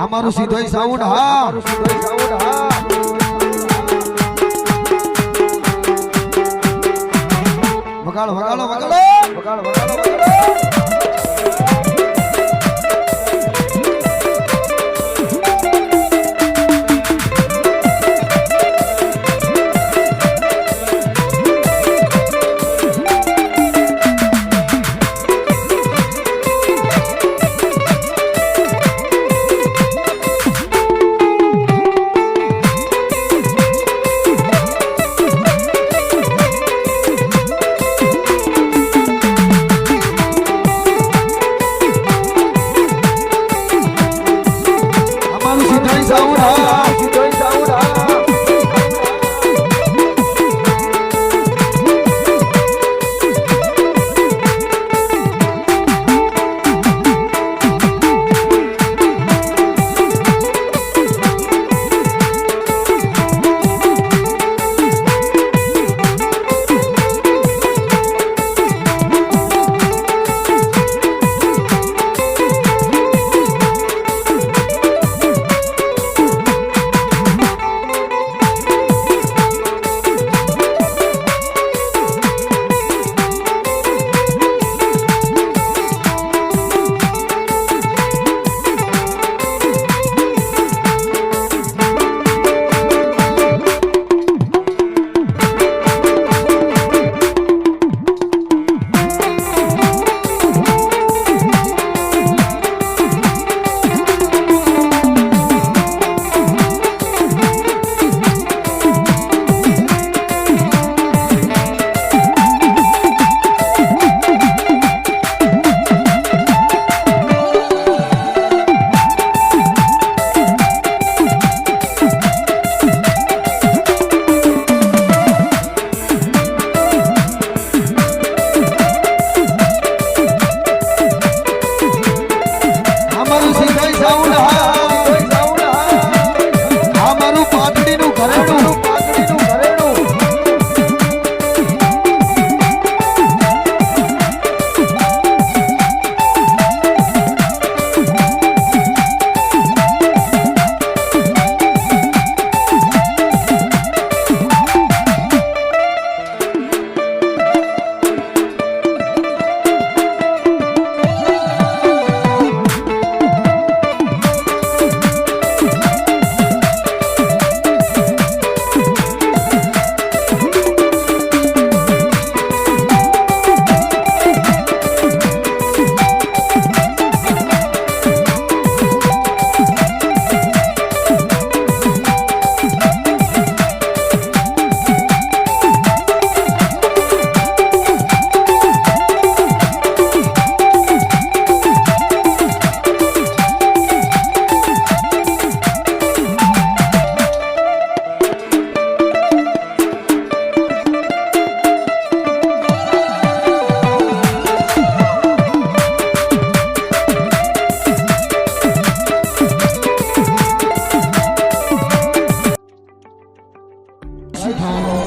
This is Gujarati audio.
અમારું સીધો સાઉન્ડ હા. વગાડો વગાડો વગાડો. વગાડો વગાડો. Bye.